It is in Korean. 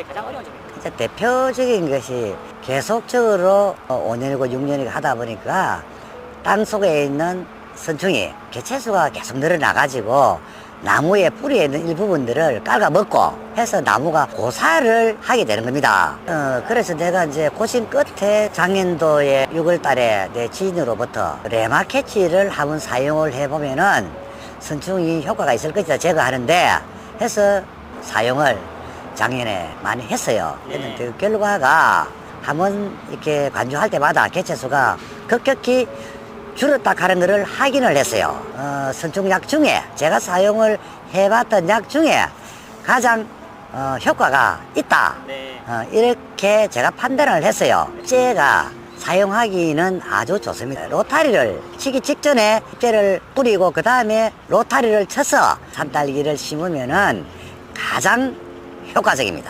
가장 어려운 이제 대표적인 것이 계속적으로 5년이고 6년이고 하다 보니까 땅 속에 있는 선충이 개체수가 계속 늘어나가지고 나무의 뿌리에 있는 일부분들을 깔아먹고 해서 나무가 고사를 하게 되는 겁니다. 어, 그래서 내가 이제 고심 끝에 작년도에 6월 달에 내 지인으로부터 레마캐치를 한번 사용을 해보면은 선충이 효과가 있을 것이다 제거하는데 해서 사용을 작년에 많이 했어요. 했는데 그 결과가 한 번 이렇게 관주할 때마다 개체수가 급격히 줄었다 가는 것을 확인을 했어요. 어, 선충약 중에 제가 사용을 해봤던 약 중에 가장 어, 효과가 있다. 네. 어, 이렇게 제가 판단을 했어요. 째가 사용하기는 아주 좋습니다. 로타리를 치기 직전에 째를 뿌리고 그 다음에 로타리를 쳐서 산딸기를 심으면은 가장 효과적입니다.